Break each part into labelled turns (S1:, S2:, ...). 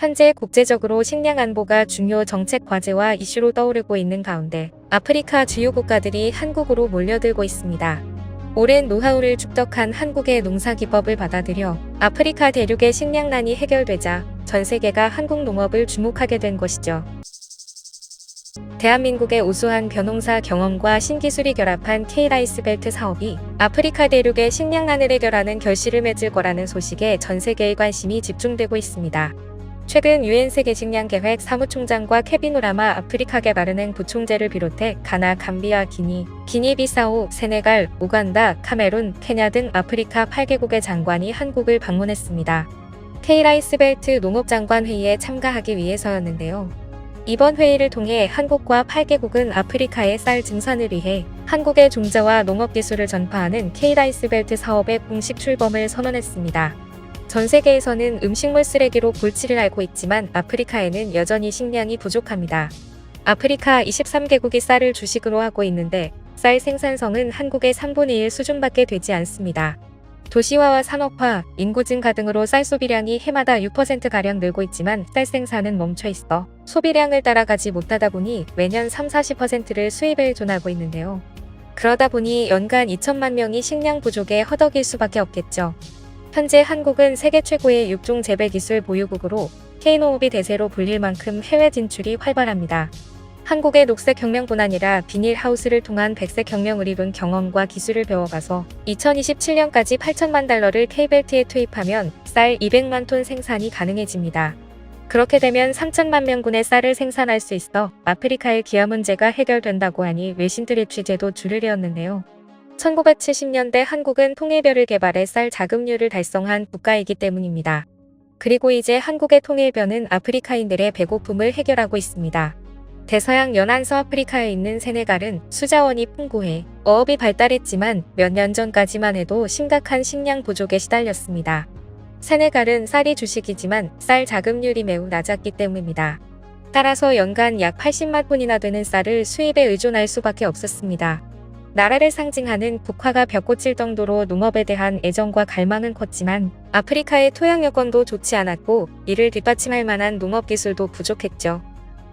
S1: 현재 국제적으로 식량 안보가 중요 정책 과제와 이슈로 떠오르고 있는 가운데 아프리카 주요 국가들이 한국으로 몰려들고 있습니다. 오랜 노하우를 축적한 한국의 농사 기법을 받아들여 아프리카 대륙의 식량난이 해결되자 전 세계가 한국 농업을 주목하게 된 것이죠. 대한민국의 우수한 벼농사 경험과 신기술이 결합한 K라이스 벨트 사업이 아프리카 대륙의 식량난을 해결하는 결실을 맺을 거라는 소식에 전 세계의 관심이 집중되고 있습니다. 최근 유엔 세계식량계획 사무총장과 케비노라마 아프리카 개발은행 부총재를 비롯해 가나, 감비아, 기니, 기니비사우, 세네갈, 우간다, 카메룬, 케냐 등 아프리카 8개국의 장관이 한국을 방문했습니다. K라이스벨트 농업장관 회의에 참가하기 위해서였는데요. 이번 회의를 통해 한국과 8개국은 아프리카의 쌀 증산을 위해 한국의 종자와 농업 기술을 전파하는 K라이스벨트 사업의 공식 출범을 선언했습니다. 전 세계에서는 음식물 쓰레기로 골치를 앓고 있지만 아프리카에는 여전히 식량이 부족합니다. 아프리카 23개국이 쌀을 주식으로 하고 있는데 쌀 생산성은 한국의 3분의 1 수준밖에 되지 않습니다. 도시화와 산업화, 인구 증가 등으로 쌀 소비량이 해마다 6%가량 늘고 있지만 쌀 생산은 멈춰 있어 소비량을 따라가지 못하다 보니 매년 3, 40%를 수입에 의존하고 있는데요. 그러다 보니 연간 2천만 명이 식량 부족에 허덕일 수밖에 없겠죠. 현재 한국은 세계 최고의 육종 재배 기술 보유국으로 K농업이 대세로 불릴 만큼 해외 진출이 활발합니다. 한국의 녹색 혁명뿐 아니라 비닐하우스를 통한 백색 혁명을 이룬 경험과 기술을 배워가서 2027년까지 8천만 달러를 K벨트에 투입하면 쌀 200만 톤 생산이 가능해집니다. 그렇게 되면 3천만 명분의 쌀을 생산할 수 있어 아프리카의 기아 문제가 해결된다고 하니 외신들의 취재도 줄을 이었는데요. 1970년대 한국은 통일벼를 개발해 쌀 자급률을 달성한 국가이기 때문입니다. 그리고 이제 한국의 통일벼는 아프리카인들의 배고픔을 해결하고 있습니다. 대서양 연안 서 아프리카에 있는 세네갈은 수자원이 풍부해 어업이 발달했지만 몇 년 전까지만 해도 심각한 식량 부족에 시달렸습니다. 세네갈은 쌀이 주식이지만 쌀 자급률이 매우 낮았기 때문입니다. 따라서 연간 약 80만 톤이나 되는 쌀을 수입에 의존할 수밖에 없었습니다. 나라를 상징하는 국화가 벽꽃일 정도로 농업에 대한 애정과 갈망은 컸지만 아프리카의 토양 여건도 좋지 않았고 이를 뒷받침할 만한 농업 기술도 부족했죠.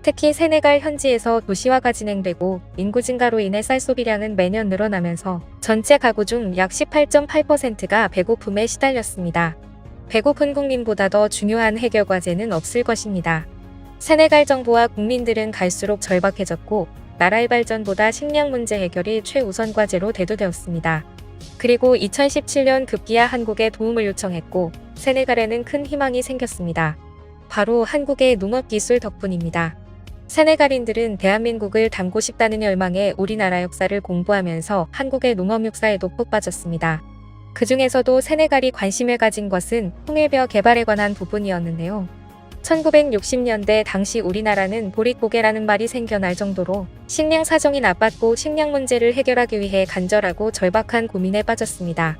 S1: 특히 세네갈 현지에서 도시화가 진행되고 인구 증가로 인해 쌀 소비량은 매년 늘어나면서 전체 가구 중 약 18.8%가 배고픔에 시달렸습니다. 배고픈 국민보다 더 중요한 해결 과제는 없을 것입니다. 세네갈 정부와 국민들은 갈수록 절박해졌고 나라의 발전보다 식량 문제 해결이 최우선 과제로 대두되었습니다. 그리고 2017년 급기야 한국에 도움을 요청했고 세네갈에는 큰 희망이 생겼습니다. 바로 한국의 농업기술 덕분입니다. 세네갈인들은 대한민국을 닮고 싶다는 열망에 우리나라 역사를 공부하면서 한국의 농업 역사에도 푹 빠졌습니다. 그 중에서도 세네갈이 관심을 가진 것은 통일벼 개발에 관한 부분이었는데요. 1960년대 당시 우리나라는 보릿고개라는 말이 생겨날 정도로 식량 사정이 나빴고 식량 문제를 해결하기 위해 간절하고 절박한 고민에 빠졌습니다.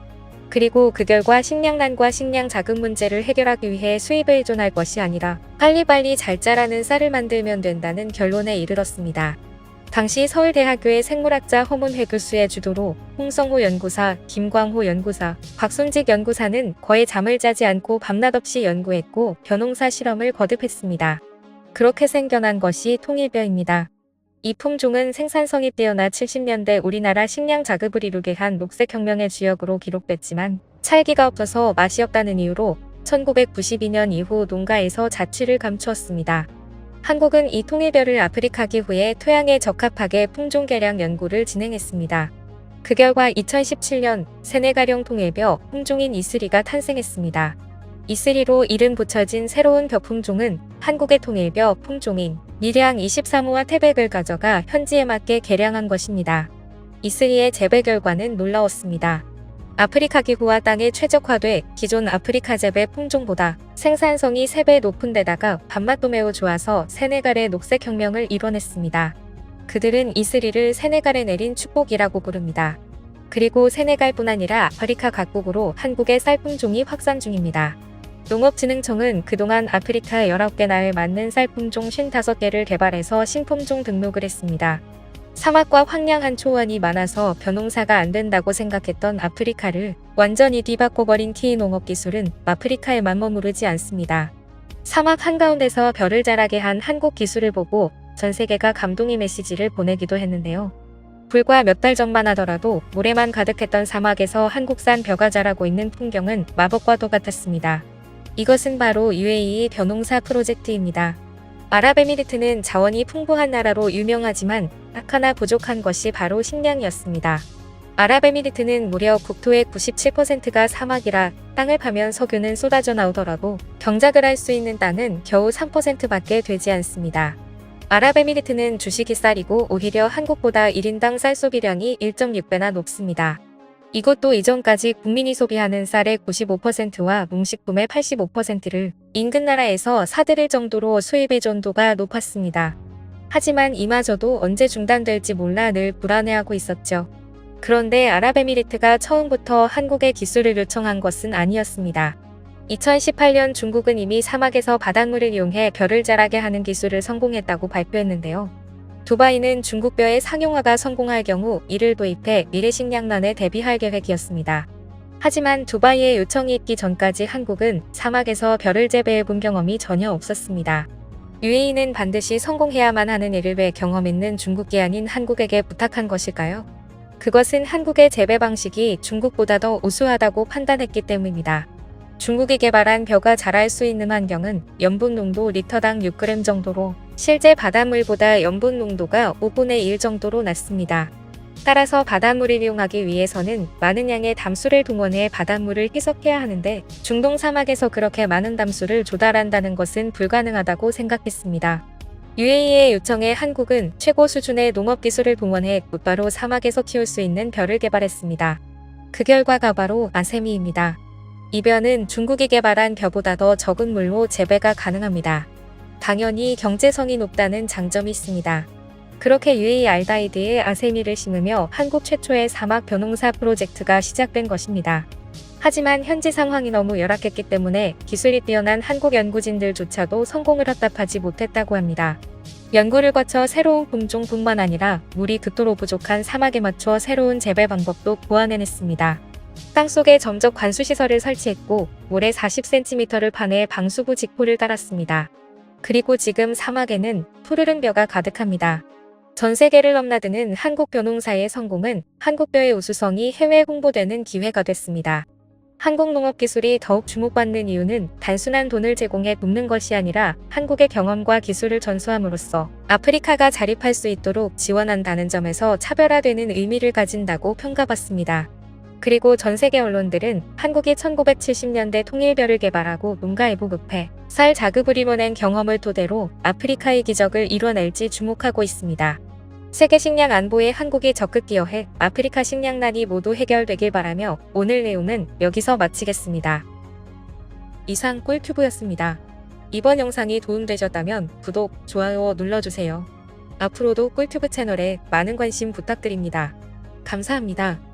S1: 그리고 그 결과 식량난과 식량 자금 문제를 해결하기 위해 수입에 의존할 것이 아니라 빨리빨리 잘 자라는 쌀을 만들면 된다는 결론에 이르렀습니다. 당시 서울대학교의 생물학자 허문회 교수의 주도로 홍성호 연구사, 김광호 연구사, 박순직 연구사는 거의 잠을 자지 않고 밤낮 없이 연구했고 벼농사 실험을 거듭했습니다. 그렇게 생겨난 것이 통일벼입니다. 이 품종은 생산성이 뛰어나 70년대 우리나라 식량 자급을 이루게 한 녹색혁명의 주역으로 기록됐지만 찰기가 없어서 맛이 없다는 이유로 1992년 이후 농가에서 자취를 감추었습니다. 한국은 이 통일벼를 아프리카 기 후에 토양에 적합하게 품종 개량 연구를 진행했습니다. 그 결과 2017년 세네갈형 통일벼 품종인 이슬이가 탄생했습니다. 이슬이로 이름 붙여진 새로운 벼 품종은 한국의 통일벼 품종인 미량 23호와 태백을 가져가 현지에 맞게 개량한 것입니다. 이슬이의 재배 결과는 놀라웠습니다. 아프리카 기후와 땅에 최적화돼 기존 아프리카 재배 품종보다 생산성이 3배 높은 데다가 밥맛도 매우 좋아서 세네갈의 녹색혁명을 이뤄냈습니다. 그들은 이슬이를 세네갈에 내린 축복이라고 부릅니다. 그리고 세네갈뿐 아니라 아프리카 각국으로 한국의 쌀 품종이 확산 중입니다. 농업진흥청은 그동안 아프리카 19개 나라에 맞는 쌀 품종 55개를 개발해서 신품종 등록을 했습니다. 사막과 황량한 초원이 많아서 벼농사가 안 된다고 생각했던 아프리카를 완전히 뒤바꿔버린 K 농업 기술은 아프리카에만 머무르지 않습니다. 사막 한가운데서 별을 자라게 한 한국 기술을 보고 전 세계가 감동의 메시지를 보내기도 했는데요. 불과 몇 달 전만 하더라도 모래만 가득했던 사막에서 한국산 벼가 자라고 있는 풍경은 마법과도 같았습니다. 이것은 바로 UAE 벼농사 프로젝트입니다. 아랍에미리트는 자원이 풍부한 나라로 유명하지만 딱 하나 부족한 것이 바로 식량이었습니다. 아랍에미리트는 무려 국토의 97%가 사막이라 땅을 파면 석유는 쏟아져 나오더라도 경작을 할 수 있는 땅은 겨우 3%밖에 되지 않습니다. 아랍에미리트는 주식이 쌀이고 오히려 한국보다 1인당 쌀 소비량이 1.6배나 높습니다. 이것도 이전까지 국민이 소비하는 쌀의 95%와 농식품의 85%를 인근 나라에서 사들일 정도로 수입의 전도가 높았습니다. 하지만 이마저도 언제 중단될지 몰라 늘 불안해하고 있었죠. 그런데 아랍에미리트가 처음부터 한국에 기술을 요청한 것은 아니었습니다. 2018년 중국은 이미 사막에서 바닷물을 이용해 벼를 자라게 하는 기술을 성공했다고 발표했는데요. 두바이는 중국 벼의 상용화가 성공할 경우 이를 도입해 미래 식량난에 대비할 계획이었습니다. 하지만 두바이의 요청이 있기 전까지 한국은 사막에서 벼를 재배해 본 경험이 전혀 없었습니다. UAE는 반드시 성공해야만 하는 일을 왜 경험 있는 중국이 아닌 한국에게 부탁한 것일까요? 그것은 한국의 재배 방식이 중국보다 더 우수하다고 판단했기 때문입니다. 중국이 개발한 벼가 자랄 수 있는 환경은 염분 농도 리터당 6g 정도로 실제 바닷물보다 염분 농도가 5분의 1 정도로 낮습니다. 따라서 바닷물을 이용하기 위해서는 많은 양의 담수를 동원해 바닷물을 희석해야 하는데 중동 사막에서 그렇게 많은 담수를 조달한다는 것은 불가능하다고 생각했습니다. UAE의 요청에 한국은 최고 수준의 농업 기술을 동원해 곧바로 사막에서 키울 수 있는 벼를 개발했습니다. 그 결과가 바로 아세미입니다. 이 벼는 중국이 개발한 벼보다 더 적은 물로 재배가 가능합니다. 당연히 경제성이 높다는 장점이 있습니다. 그렇게 UAE 알다이드에 아세미를 심으며 한국 최초의 사막 벼농사 프로젝트가 시작된 것입니다. 하지만 현지 상황이 너무 열악했기 때문에 기술이 뛰어난 한국 연구진들조차도 성공을 확답하지 못했다고 합니다. 연구를 거쳐 새로운 품종뿐만 아니라 물이 극도로 부족한 사막에 맞춰 새로운 재배 방법도 고안해냈습니다. 땅속에 점적 관수시설을 설치했고 모래 40cm를 파내 방수구 직포를 달았습니다. 그리고 지금 사막에는 푸르른 벼가 가득합니다. 전 세계를 넘나드는 한국 벼농사의 성공은 한국벼의 우수성이 해외 홍보되는 기회가 됐습니다. 한국 농업 기술이 더욱 주목받는 이유는 단순한 돈을 제공해 돕는 것이 아니라 한국의 경험과 기술을 전수함으로써 아프리카가 자립할 수 있도록 지원한다는 점에서 차별화되는 의미를 가진다고 평가받습니다. 그리고 전 세계 언론들은 한국이 1970년대 통일벼를 개발하고 농가에 보급해 쌀 자급을 이뤄낸 경험을 토대로 아프리카의 기적을 이뤄낼지 주목하고 있습니다. 세계 식량 안보에 한국이 적극 기여해 아프리카 식량난이 모두 해결되길 바라며 오늘 내용은 여기서 마치겠습니다. 이상 꿀튜브였습니다. 이번 영상이 도움되셨다면 구독, 좋아요 눌러주세요. 앞으로도 꿀튜브 채널에 많은 관심 부탁드립니다. 감사합니다.